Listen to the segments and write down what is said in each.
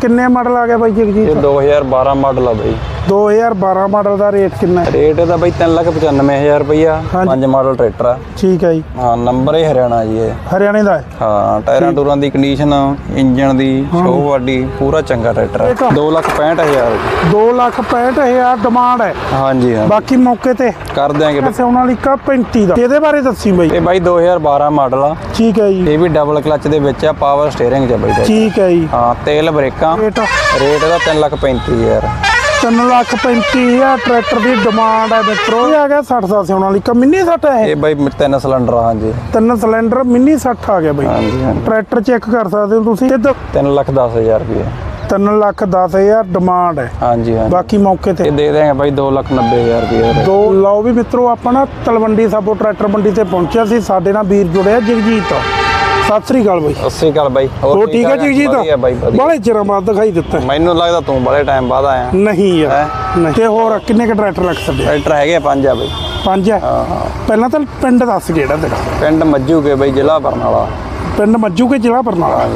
ਕਿੰਨੇ ਮਾਡਲ ਆ ਗਿਆ ਬਾਈ ਜੀ ਇਹ ਜਗਜੀਤ 2012 ਮਾਡਲ ਆ ਬਾਈ। 2012 ਮਾਡਲ ਦਾ ਰੇਟ ਕਿੰਨਾ ਹੈ? ਰੇਟ ਇਹਦਾ ਬਾਈ 395000 ਰੁਪਈਆ ਹਾਂਜੀ। ਪੰਜ ਮਾਡਲ ਟਰੈਕਟਰ ਆ। ਠੀਕ ਹੈ ਜੀ। ਹਾਂ ਨੰਬਰ ਇਹ ਹਰਿਆਣਾ ਜੀ ਇਹ। ਹਰਿਆਣੇ ਦਾ ਹੈ? ਹਾਂ ਟਾਇਰਾਂ ਟੂਰਾਂ ਦੀ ਕੰਡੀਸ਼ਨ ਇੰਜਨ ਦੀ ਸ਼ੋ ਵਾਡੀ ਪੂਰਾ ਚੰਗਾ ਟਰੈਕਟਰ ਇਹ ਤਾਂ- ਆ 265000 2 ਲੱਖ 65000 ਡਿਮਾਂਡ ਹੈ। ਹਾਂਜੀ ਹਾਂ। ਬਾਕੀ ਮੌਕੇ ਤੇ ਕਰ ਦਿਆਂਗੇ। ਬਾਈ। ਸੋਨਾਲੀਕਾ 35 ਦਾ। ਇਹਦੇ ਬਾਰੇ ਦੱਸੀ ਬਾਈ। ਇਹ ਬਾਈ 2012 ਮਾਡਲ ਆ। ਠੀਕ ਹੈ ਜੀ। ਇਹ ਵੀ ਡਬਲ ਕਲਚ ਦੇ ਵਿੱਚ ਆ ਪਾਵਰ ਸਟੀਅਰਿੰਗ ਚ ਆ ਬਾਈ। ਦਾ। ਠੀਕ ਹੈ ਜੀ। ਹਾਂ ਤੇਲ ਬ੍ਰੇਕਾਂ। ਰੇਟ। ਰੇਟ ਇਹਦਾ 335000 3 ਲੱਖ 35000 ਟਰੈਕਟਰ ਦੀ ਡਿਮਾਂਡ ਹੈ ਮਿੱਤਰੋ। ਇਹ ਆ ਗਿਆ 60 ਦਾ ਸੋਨਾਲੀਕਾ ਮਿੰਨੀ 60 ਹੈ ਇਹ? ਬਾਈ ਤਿੰਨ ਸਿਲੰਡਰ ਆ ਹਾਂਜੀ। ਤਿੰਨ ਸਿਲੰਡਰ ਮਿੰਨੀ 60 ਆ ਗਿਆ ਬਾਈ। ਹਾਂਜੀ ਹਾਂਜੀ। ਟਰੈਕਟਰ ਚੈੱਕ ਕਰ ਸਕਦੇ ਹੋ ਤੁਸੀਂ। ਇਹ 3 ਲੱਖ 10000 ਰੁਪਏ। 3 ਲੱਖ 10000 ਡਿਮਾਂਡ ਹੈ। ਹਾਂਜੀ ਹਾਂ ਬਾਕੀ ਮੌਕੇ ਤੇ। ਇਹ ਦੇ ਦੇਂਗੇ ਬਾਈ 2 ਲੱਖ 90000 ਰੁਪਏ ਦੇ ਲਓ ਵੀ ਮਿੱਤਰੋ ਆਪਾਂ ਨਾ ਤਲਵੰਡੀ ਸਾਬੋ ਟਰੈਕਟਰ ਮੰਡੀ ਤੇ ਪਹੁੰਚਿਆ ਸੀ। ਸਾਡੇ ਨਾਲ ਵੀਰ ਜੁੜਿਆ ਜਗਜੀਤ। ਸਤਿ ਸ੍ਰੀ ਅਕਾਲ ਬਾਈ। 80 ਕਾਲ ਬਾਈ ਹੋਰ ਠੀਕ ਹੈ ਬਾਈ ਵਧੀਆ। ਬੜੇ ਚਿਰਾਂ ਬਾਅਦ ਦਿਖਾਈ ਦਿੱਤਾ। ਮੈਨੂੰ ਲੱਗਦਾ ਤੂੰ ਬੜੇ ਟਾਈਮ ਬਾਅਦ ਆਇਆ। ਨਹੀਂ ਯਾਰ ਨਹੀਂ। ਤੇ ਹੋਰ ਕਿੰਨੇ ਕ ਟਰੈਕਟਰ ਰੱਖ ਸਕਦੇ ਟਰੈਕਟਰ ਹੈਗੇ ਆ ਪੰਜ ਆ ਬਾਈ। ਪੰਜ ਹਾਂ ਪਹਿਲਾਂ ਤਾਂ ਪਿੰਡ ਦੱਸ ਕਿਹੜਾ ਤੇਰਾ? ਪਿੰਡ ਮੱਜੂ ਕੇ ਬਾਈ ਜ਼ਿਲ੍ਹਾ ਬਰਨਾਲਾ। ਪਿੰਡ ਮੱਜੂ ਕੇ ਜ਼ਿਲ੍ਹਾ ਬਰਨਾਲਾ?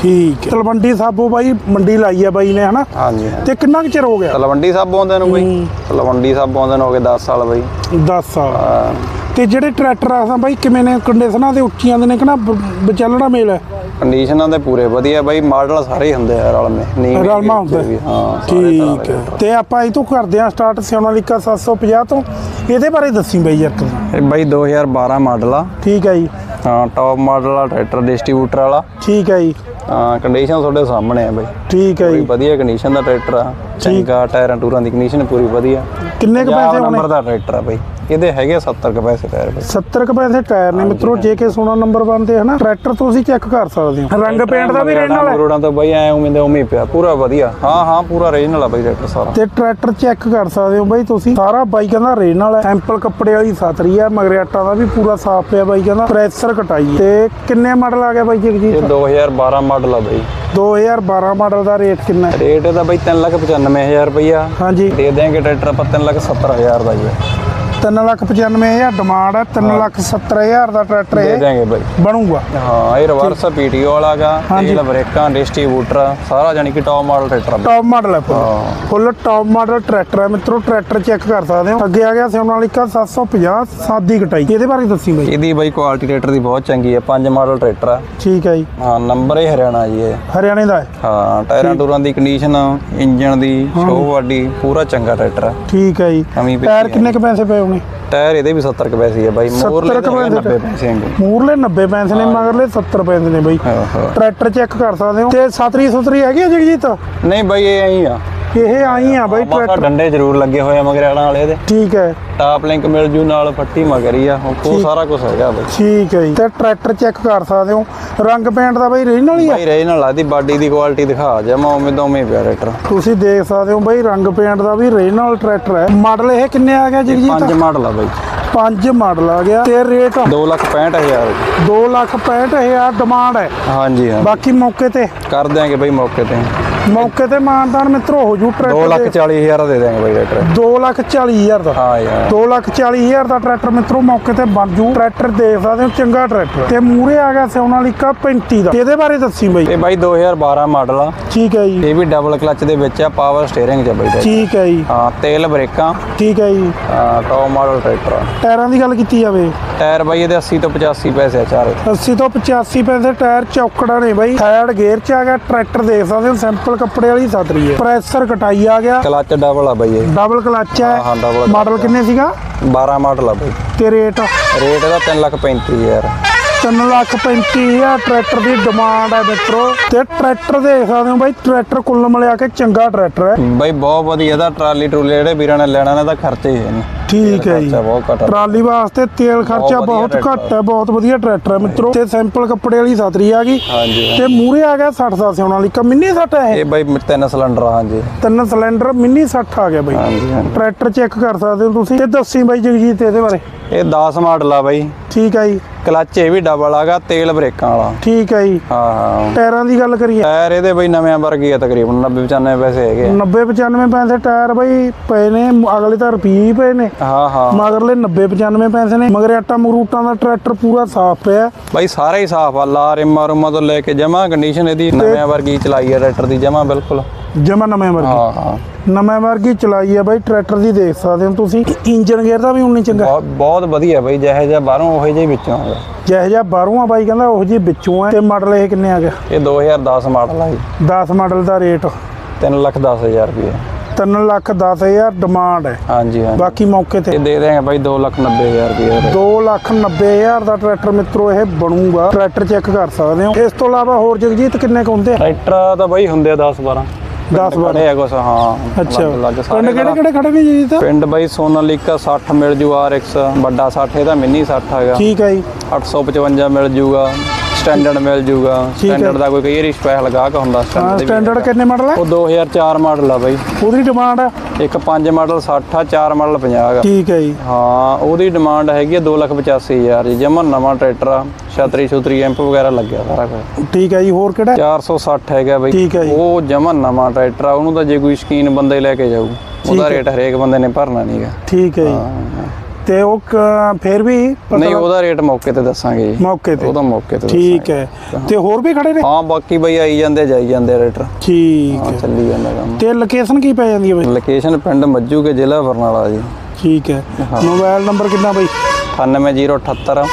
ਠੀਕ ਹੈ ਤਲਵੰਡੀ ਸਾਬੋ ਬਾਈ ਮੰਡੀ ਲਾਈ ਆ ਬਾਈ ਨੇ ਹਨਾ? ਹਾਂਜੀ ਤੇ ਕਿੰਨਾ ਕੁ ਚਿਰ ਹੋ ਗਿਆ? ਤਲਵੰਡੀ ਸਾਹਿਬ ਆਉਂਦੇ ਨੂੰ ਬਾਈ। ਤਲਵੰਡੀ ਸਾਹਿਬ ਆਉਂਦੇ ਨੂੰ ਹੋ ਗਏ 10 ਸਾਲ ਬਾਈ। 10 ਸਾਲ। ਤੇ ਜਿਹੜੇ ਟਰੈਕਟਰ ਆਸਾਂ ਬਾਈ ਕਿਵੇਂ ਨੇ? ਕੰਡੀਸ਼ਨਾਂ ਦੇ ਉੱਚੀਆਂ ਦੇ ਨੇ ਕਿ ਨਾ ਵਿਚਲਣਾ ਮੇਲ ਹੈ? ਕੰਡੀਸ਼ਨਾਂ ਦੇ ਪੂਰੇ ਵਧੀਆ ਬਾਈ ਮਾਡਲ ਸਾਰੇ ਹੁੰਦੇ ਆ ਰਲਮੇ ਨਹੀਂ ਰਲਮਾ ਹੁੰਦਾ। ਹੈ। ਠੀਕ ਹੈ। ਤੇ ਆਪਾਂ ਇਹ ਤੋਂ ਕਰਦੇ ਹਾਂ ਸਟਾਰਟ ਸੋਨਾਲੀਕਾ 750 ਤੋਂ। ਇਹਦੇ ਬਾਰੇ ਦੱਸੀ ਬਾਈ ਯਾਰ। ਇਹ ਬਾਈ 2012 ਮਾਡਲ ਆ। ਠੀਕ ਹੈ ਜੀ। ਹਾਂ ਟੌਪ ਮਾਡਲ ਆ ਟਰੈਕਟਰ ਡਿਸਟ੍ਰੀਬਿਊਟਰ ਵਾਲਾ। ਠੀਕ ਹੈ ਜੀ। ਹਾਂ ਕੰਡੀਸ਼ਨ ਤੁਹਾਡੇ ਸਾਹਮਣੇ ਆ ਬਾਈ। ਠੀਕ ਹੈ ਜੀ। ਵਧੀਆ ਕੰਡੀਸ਼ਨ ਦਾ ਟਰੈਕਟਰ ਆ। ਚੰਗਾ ਟਾਇਰਾਂ ਟੂਰਾਂ ਦੀ ਕੰਡੀਸ਼ਨ ਪੂਰੀ ਵਧੀਆ। ਕਿੰਨੇ ਕੁ ਪੈਸੇ ਹੋਣੇ? ਨੰਬਰ ਦਾ ਟਰੈਕਟਰ ਆ ਬਾਈ। ਇਹਦੇ ਹੈਗੇ 70 ਕੁ ਪੈਸੇ ਟਾਇਰ ਬਾਈ। 70 ਕੁ ਪੈਸੇ ਟਾਇਰ ਨੇ। ਮਿੱਤਰੋ ਜੇ ਕੇ ਸੋਨਾ ਨੰਬਰ ਬਣਦੇ ਹਨਾ ਟਰੈਕਟਰ ਤੁਸੀਂ ਚੈੱਕ ਕਰ ਸਕਦੇ ਹੋ। ਰੰਗ ਪੇਂਟ ਦਾ ਵੀ ਰਹਿਣ ਵਾਲਾ ਹੈ। ਰੋਡਾਂ ਤੋਂ ਬਾਈ ਐ ਉਵੇਂ ਦੇ ਉਵੇਂ ਹੀ ਪਿਆ। ਪੂਰਾ ਵਧੀਆ। ਹਾਂ ਹਾਂ ਪੂਰਾ ਰੀਜਨਲ ਆ ਬਾਈ ਟਰੈਕਟਰ ਸਾਰਾ। ਤੇ ਟਰੈਕਟਰ ਚੈੱਕ ਕਰ ਸਕਦੇ ਹੋ ਬਾਈ ਤੁਸੀਂ। ਸਾਰਾ ਬਾਈ ਕਹਿੰਦਾ ਰੇਨ ਵਾਲਾ ਸੈਂਪਲ ਕੱਪੜੇ ਵਾਲੀ ਸਾਤਰੀ ਆ ਮਗਰਿਆਟਾ ਦਾ ਵੀ ਪੂਰਾ ਸਾਫ਼ ਪਿਆ ਬਾਈ ਕਹਿੰਦਾ। ਪ੍ਰੈਸ਼ਰ ਕਟਾਈ ਹੈ। ਤੇ ਕਿੰਨੇ ਮਾਡਲ ਆ ਗਿਆ ਬਾਈ ਇਹ ਜਗਜੀਤ 2012 ਮਾਡਲ ਆ ਬਾਈ। 2012 ਮਾਡਲ ਦਾ ਰੇਟ ਕਿੰਨਾ ਹੈ? ਰੇਟ ਇਹਦਾ ਬਾਈ 395000 ਰੁਪਈਆ ਹਾਂਜੀ। ਦੇ ਦੇਂਗੇ ਟਰੈਕਟਰ ਆਪਾਂ 370000 ਦਾ ਜੀ। 395000 ਡਿਮਾਂਡ ਹੈ 370000 ਦਾ ਟਰੈਕਟਰ ਦੇ ਇਹ ਦੇਂਗੇ ਬਾਈ। ਬਣੂਗਾ। ਹਾਂ ਇਹ ਰਿਵਰਸ ਪੀਟੀਓ ਵਾਲਾਗਾ। ਤੇਲ ਬ੍ਰੇਕਾਂ ਡਿਸਟ੍ਰੀਬਿਊਟਰ ਸਾਰਾ ਜਾਨੀ ਕਿ ਟੌਪ ਮਾਡਲ ਟਰੈਕਟਰ ਬਾਈ। ਟੌਪ ਮਾਡਲ ਹੈ ਫੁੱਲ ਹਾਂ। ਫੁੱਲ ਟੌਪ ਮਾਡਲ ਟਰੈਕਟਰ ਹੈ ਮਿੱਤਰੋ ਟਰੈਕਟਰ ਚੈੱਕ ਕਰ ਸਕਦੇ ਹੋ। ਅੱਗੇ ਆ ਗਿਆ ਸੋਨਾਲੀਕਾ 750 ਸਾਦੀ ਕਟਾਈ। ਇਹਦੇ ਬਾਰੇ ਦੱਸੀ ਬਾਈ। ਇਹਦੀ ਬਾਈ ਕੁਆਲਿਟੀ ਟਰੈਕਟਰ ਦੀ ਬਹੁਤ ਚੰਗੀ ਹੈ ਪੰਜ ਮਾਡਲ ਟਰੈਕਟਰ ਆ। ਠੀਕ ਹੈ ਜੀ। ਹਾਂ ਨੰਬਰ ਇਹ ਹਰਿਆਣਾ ਜੀ ਇਹ। ਹਰਿਆਣੇ ਦਾ ਹੈ। ਹਾਂ ਟਾਇਰਾਂ ਟੂਰਾਂ ਦੀ ਕੰਡੀਸ਼ਨ ਇੰਜਨ ਦੀ ਸ਼ੋ ਵਾਡੀ ਪੂਰਾ ਚੰਗਾ ਟਰੈਕਟਰ ਆ। ਠੀਕ ਹੈ ਜੀ। ਟਾਇਰ ਹੈ। ਕਿੰਨੇ ਕ ਪੈਸੇ ਪਏ ਹੋਣੇ ਟਾਇਰ ਇਹਦੇ ਵੀ 70 ਕੁ ਪੈਸੇ ਆ ਬਾਈ 70 ਮੋਰਲੇ ਕੁ ਪੈਸੇ 90 ਪੈਸੇ ਹੈਗੇ ਮੂਰਲੇ 90 ਪੈਸੇ ਨੇ ਮਗਰਲੇ 70 ਪੈਸੇ ਨੇ ਬਾਈ। ਟਰੈਕਟਰ ਚੈੱਕ ਕਰ ਸਕਦੇ ਹੋ। ਤੇ ਸਾਤਰੀ ਸੁਤਰੀ ਹੈਗੀ ਆ ਜਗਜੀਤ? ਨਹੀਂ ਬਾਈ ਇਹ ਐਂ ਆ। ਇਹ ਆਈ ਆ ਬਾਈ ਟਰੈਕਟਰ ਡੰਡੇ ਜ਼ਰੂਰ ਲੱਗੇ ਹੋਏ ਆ ਮਗਰਿਆਣਾ ਵਾਲੇ ਦੇ। ਠੀਕ ਹੈ। ਟਾਪ ਲਿੰਕ ਮਿਲ ਜੂ ਨਾਲ ਫੱਟੀ ਮਗਰੀ ਆ। ਉਹ ਸਾਰਾ ਕੁਝ ਹੈਗਾ ਬਾਈ। ਠੀਕ ਹੈ ਜੀ। ਤੇ ਟਰੈਕਟਰ ਚੈੱਕ ਕਰ ਸਕਦੇ ਹੋ। ਰੰਗ ਪੇਂਟ ਦਾ ਬਾਈ ਰੀਜਨਲ ਹੀ ਆ? ਬਾਈ ਰੇ ਨਾਲ ਲਾਦੀ ਬਾਡੀ ਦੀ ਕੁਆਲਿਟੀ ਦਿਖਾ ਜਮਾ ਉਵੇਂ ਦਾ ਉਵੇਂ ਪਿਆ ਟਰੈਕਟਰ ਤੁਸੀਂ ਦੇਖ ਸਕਦੇ ਹੋ ਬਾਈ ਰੰਗ ਪੇਂਟ ਦਾ ਵੀ ਰੀਜਨਲ ਟਰੈਕਟਰ ਹੈ। ਮਾਡਲ ਇਹ ਕਿੰਨੇ ਆ ਗਿਆ ਪੰਜ ਜਗਜੀਤ? ਮਾਡਲ ਆ ਬਾਈ। ਪੰਜ ਮਾਡਲ ਆ ਗਿਆ ਤੇ ਰੇਟ 265000 2 ਲੱਖ 65000 ਡਿਮਾਂਡ ਹੈ। ਹਾਂਜੀ ਹਾਂ ਬਾਕੀ ਮੌਕੇ ਤੇ? ਕਰ ਦਿਆਂਗੇ ਬਾਈ ਮੌਕੇ ਤੇ। ਮੌਕੇ ਤੇ ਮਾਨਦਾਨ ਮਿੱਤਰੋ ਹੋ ਜੂ ਟਰੈਕਟਰ 240000 ਦਾ ਦੇ ਦਿਆਂਗੇ ਬਾਈ ਟਰੈਕਟਰ। 2 ਲੱਖ 40000 ਦਾ। ਹਾਂ ਯਾਰ। 2 ਲੱਖ 40000 ਦਾ ਟਰੈਕਟਰ ਮਿੱਤਰੋ ਮੌਕੇ ਤੇ ਬਣ ਜੂ। ਟਰੈਕਟਰ ਦੇਖ ਸਕਦੇ ਹੋ ਚੰਗਾ ਟਰੈਕਟਰ। ਤੇ ਮੂਰੇ ਆ ਗਿਆ ਸੋਨਾਲੀਕਾ 35 ਦਾ। ਇਹਦੇ ਬਾਰੇ ਦੱਸੀ ਬਾਈ। ਇਹ ਬਾਈ 2012 ਮਾਡਲ ਆ। ਠੀਕ ਹੈ ਜੀ। ਇਹ ਵੀ ਡਬਲ ਕਲਚ ਦੇ ਵਿੱਚ ਆ ਪਾਵਰ ਸਟੀਅਰਿੰਗ ਚ ਬਾਈ। ਠੀਕ ਹੈ ਜੀ। ਹਾਂ ਤੇਲ ਬ੍ਰੇਕਾਂ। ਠੀਕ ਹੈ ਜੀ। ਹਾਂ ਟੌਪ ਮਾਡਲ ਟਰੈਕਟਰ ਆ। ਟਾਇਰਾਂ ਦੀ ਗੱਲ ਕੀਤੀ ਜਾਵੇ। ਟਾਇਰ ਬਾਈ ਇਹਦੇ 80 ਤੋਂ 85 ਪੈਸੇ ਆ ਚਾਰੇ 80 ਤੋਂ 85 ਪੈਸੇ ਟਾਇਰ ਚੌਕੜਾ ਨੇ ਬਾਈ। ਥਰਡ ਗੇਅਰ ਚ ਆ ਗਿਆ ਟਰੈਕਟਰ ਦੇਖ ਸਕਦੇ ਹੋ ਸਿੰਪਲ ਕੱਪੜੇ ਵਾਲੀ ਸਾਤਰੀ ਹੈ। ਪ੍ਰੈਸ਼ਰ ਕਟਾਈ ਆ ਗਿਆ। ਕਲਚ ਡਬਲ ਆ ਬਾਈ ਇਹ। ਡਬਲ ਕਲਚ ਹੈ। ਹਾਂ, double ਮਾਡਲ ਕਿੰਨੇ ਸੀਗਾ? 12 ਮਾਡਲ ਆ ਬਾਈ। ਤੇ ਰੇਟ? ਰੇਟ ਇਹਦਾ 335000 3 ਲੱਖ 35000 ਟਰੈਕਟਰ ਦੀ ਡਿਮਾਂਡ ਹੈ ਮਿੱਤਰੋ। ਤੇ ਟਰੈਕਟਰ ਦੇਖ ਸਕਦੇ ਹੋ ਬਾਈ ਟਰੈਕਟਰ ਕੁੱਲ ਮਿਲਿਆ ਕੇ ਚੰਗਾ ਟਰੈਕਟਰ ਹੈ। ਬਾਈ ਬਹੁਤ ਵਧੀਆ ਦਾ ਟਰਾਲੀ ਟਰੂਲੇ ਜਿਹੜੇ ਵੀਰਾਂ ਨੇ ਲੈਣਾ ਨੇ ਤਾਂ ਖਰਚੇ ਹੀ ਹੈ ਨਹੀਂ। ਠੀਕ ਹੈ ਜੀ ਖਰਚਾ ਬਹੁਤ ਘੱਟ ਆ। ਟਰਾਲੀ ਵਾਸਤੇ ਤੇਲ ਖਰਚਾ ਵਧੀਆ ਬਹੁਤ ਘੱਟ ਹੈ ਬਹੁਤ ਵਧੀਆ ਟਰੈਕਟਰ ਹੈ ਮਿੱਤਰੋ। ਤੇ ਸਿੰਪਲ ਕੱਪੜੇ ਵਾਲੀ ਸਾਤਰੀ ਆ ਗਈ ਹਾਂਜੀ। ਤੇ ਮੂਰੇ ਆ ਗਿਆ 60 ਦਾ ਸਿਉਣ ਵਾਲੀ। ਮਿੰਨੀ 60 ਹੈ ਇਹ? ਇਹ ਬਾਈ ਤਿੰਨ ਸਿਲੰਡਰ ਆ ਹਾਂਜੀ। ਤਿੰਨ ਸਿਲੰਡਰ ਮਿੰਨੀ 60 ਆ ਗਿਆ ਬਾਈ। ਹਾਂਜੀ ਹਾਂਜੀ। ਟਰੈਕਟਰ ਚੈੱਕ ਕਰ ਸਕਦੇ ਹੋ ਤੁਸੀਂ। ਤੇ ਦੱਸੀ ਬਾਈ ਜਗਜੀਤ ਇਹਦੇ ਬਾਰੇ। ਇਹ 10 ਮਾਡਲ ਆ ਬਾਈ। ਠੀਕ ਹੈ ਜੀ। ਕਲੱਚ ਇਹ ਵੀ ਡਬਲ ਆਗਾ ਤੇਲ ਬ੍ਰੇਕਾਂ ਵਾਲਾ। ਠੀਕ ਹੈ ਜੀ। ਹਾਂ ਹਾਂ। ਟਾਇਰਾਂ ਦੀ ਗੱਲ ਕਰੀਏ। ਟਾਇਰ ਇਹਦੇ ਬਈ ਨਵੇਂ ਵਰਗੇ ਆ ਤਕਰੀਬਨ 90 95 ਪੈਸੇ ਹੈਗੇ ਆ। 90 95 ਪੈਸੇ ਟਾਇਰ ਬਈ ਪਏ ਨੇ ਅਗਲੇ ਤਾਂ ਰੁਪਏ ਪਏ ਨੇ। ਹਾਂ ਹਾਂ। ਮਗਰਲੇ 90 95 ਪੈਸੇ ਨੇ ਮਗਰ ਆਟਾ ਮਰੂਟਾਂ ਦਾ ਟਰੈਕਟਰ ਪੂਰਾ ਸਾਫ਼ ਪਿਆ। ਬਾਈ ਸਾਰਾ ਹੀ ਸਾਫ਼ ਆ ਲਾ ਰਿਮਾ ਰੁਮਾ ਤੋਂ ਲੈ ਕੇ ਜਮਾ ਕੰਡੀਸ਼ਨ ਇਹਦੀ ਨਵੇਂ ਵਰਗੀ ਚਲਾਈ ਆ ਟਰੈਕਟਰ ਦੀ ਜਮਾ ਬਿਲਕੁਲ। ਜਮਾ ਨਵੇਂ ਵਰਗੀ। ਹਾਂ ਹਾਂ। ਨਵੇਂ ਵਰਗੀ ਚਲਾਈ ਹੈ ਬਾਈ ਟਰੈਕਟਰ ਦੀ ਦੇਖ ਸਕਦੇ ਹੋ ਤੁਸੀਂ। ਇੰਜਨ ਗੇਅਰ ਦਾ ਵੀ ਉਨੀ ਚੰਗਾ। ਬਹੁਤ ਬਹੁਤ ਵਧੀਆ ਬਾਈ ਜਿਹੇ ਜਿਹਾ ਬਾਹਰੋਂ ਉਹੇ ਜਿਹਾ ਹੀ ਵਿੱਚੋਂ ਆਉਂਦਾ ਜਿਹੋ ਜਿਹਾ ਬਾਹਰੋਂ ਆ ਬਾਈ ਕਹਿੰਦਾ ਉਹ ਜੀ ਵਿੱਚੋਂ ਹੈ ਤੇ ਮਾਡਲ ਇਹ ਕਿੰਨੇ ਆ ਗਿਆ? ਇਹ 2010 ਮਾਡਲ ਆ ਜੀ। 10 ਮਾਡਲ ਦਾ ਰੇਟ। 3 ਲੱਖ 10 ਹਜ਼ਾਰ ਰੁਪਏ। 3 ਲੱਖ 10 ਹਜ਼ਾਰ ਡਿਮਾਂਡ ਹੈ। ਹਾਂਜੀ ਹਾਂ ਬਾਕੀ ਮੌਕੇ ਤੇ। ਇਹ ਦੇ ਦੇਂਗੇ ਬਾਈ 2 ਲੱਖ 90 ਹਜ਼ਾਰ ਰੁਪਏ 2 ਲੱਖ 90 ਹਜ਼ਾਰ ਦਾ ਟਰੈਕਟਰ ਮਿੱਤਰੋ ਇਹ ਬਣੂਗਾ। ਟਰੈਕਟਰ ਚੈੱਕ ਕਰ ਸਕਦੇ ਹੋ। ਇਸ ਤੋਂ ਇਲਾਵਾ ਹੋਰ ਜਗਜੀਤ ਕਿੰਨੇ ਕੁ ਹੁੰਦੇ ਆ? ਟਰੈਕਟਰ ਤਾਂ ਬਾਈ ਹੁੰਦੇ ਆ 10 12 10 12 ਖੜੇ ਆ ਕੁਛ ਹਾਂ। ਅੱਛਾ। ਅਲੱਗ-ਅਲੱਗ ਸਾਰੇ ਪਿੰਡ ਕਿਹੜੇ ਕਿਹੜੇ ਖੜੇ ਨੇ ਜੀ ਤਾਂ? ਪਿੰਡ ਬਾਈ ਸੋਨਾਲੀਕਾ 60 ਮਿਲ ਜੂ RX ਵੱਡਾ 60 ਇਹਦਾ ਮਿੰਨੀ 60 ਹੈਗਾ। ਠੀਕ ਹੈ ਜੀ। 855 ਮਿਲ ਜੂਗਾ। ਸਟੈਂਡਰਡ ਮਿਲ ਜੂਗਾ। ਹੈ। ਸਟੈਂਡਰਡ ਦਾ ਕੋਈ ਕਈ ਵਾਰੀ ਸਪੈਸ਼ਲ ਗਾਹਕ ਹੁੰਦਾ ਹਾਂ ਦੇ ਸਟੈਂਡਰਡ। ਕਿੰਨੇ ਮਾਡਲ ਹੈ ਉਹ 2004 ਮਾਡਲ ਆ ਬਾਈ। ਉਹਦੀ ਡਿਮਾਂਡ ਹੈ ਇੱਕ 5 ਮਾਡਲ 60 ਆ 4 ਮਾਡਲ 50 ਹੈਗਾ ਠੀਕ ਹੈ ਜੀ। ਹਾਂ ਉਹਦੀ ਡਿਮਾਂਡ ਹੈਗੀ ਆ 285000 ਜੀ। ਜਮਾ ਨਵਾਂ ਟਰੈਕਟਰ ਆ ਛਤਰੀ ਛੁਤਰੀ ਐਂਪ ਵਗੈਰਾ ਲੱਗਿਆ ਸਾਰਾ ਕੁਝ ਠੀਕ ਹੈ ਜੀ ਹੋਰ ਕਿਹੜਾ? 460 ਹੈਗਾ ਬਾਈ। ਠੀਕ ਹੈ ਜੀ। ਉਹ ਜਮਾ ਨਵਾਂ ਟਰੈਕਟਰ ਆ ਉਹਨੂੰ ਤਾਂ ਜੇ ਕੋਈ ਸ਼ਕੀਨ ਬੰਦੇ ਲੈ ਕੇ ਜਾਊ ਉਹਦਾ ਹੈ। ਰੇਟ ਹਰੇਕ ਬੰਦੇ ਨੇ ਭਰਨਾ ਨਹੀਂਗਾ ਠੀਕ ਹੈ ਜੀ। ਤੇ ਉਹ ਫਿਰ ਵੀ ਨਹੀਂ ਉਹਦਾ ਰੇਟ ਮੌਕੇ ਤੇ ਦੱਸਾਂਗੇ ਜੀ। ਮੌਕੇ ਤੇ। ਉਹਦਾ ਮੌਕੇ ਤੇ ਠੀਕ ਹੈ। ਤੇ ਹੋਰ ਵੀ ਖੜੇ ਨੇ? ਹਾਂ ਬਾਕੀ ਬਈ ਆਈ ਜਾਂਦੇ ਜਾਈ ਜਾਂਦੇ ਰੇਟਰ। ਠੀਕ ਹਾਂ ਚੱਲੀ ਜਾਂਦਾ ਕੰਮ। ਤੇ ਲੋਕੇਸ਼ਨ ਕੀ ਪੈ ਜਾਂਦੀ ਹੈ ਬਈ? ਲੋਕੇਸ਼ਨ ਪਿੰਡ ਮੱਜੂ ਕੇ ਜ਼ਿਲ੍ਹਾ ਬਰਨਾਲਾ ਜੀ। ਠੀਕ ਹੈ। ਮੋਬਾਈਲ ਨੰਬਰ ਕਿੰਨਾ ਬਈ? 98078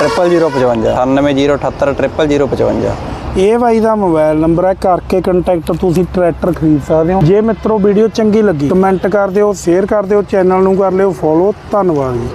00055 98078 00055 ਇਹ ਬਾਈ ਦਾ ਮੋਬਾਈਲ ਨੰਬਰ ਹੈ, ਕਰਕੇ ਕੰਟੈਕਟ ਤੁਸੀਂ ਟਰੈਕਟਰ ਖਰੀਦ ਸਕਦੇ ਹੋ। ਜੇ ਮਿੱਤਰੋ ਵੀਡੀਓ ਚੰਗੀ ਲੱਗੀ ਕਮੈਂਟ ਕਰ ਦਿਓ ਸ਼ੇਅਰ ਕਰ ਦਿਓ ਚੈਨਲ ਨੂੰ ਕਰ ਲਿਓ ਫੋਲੋ ਧੰਨਵਾਦ ਜੀ।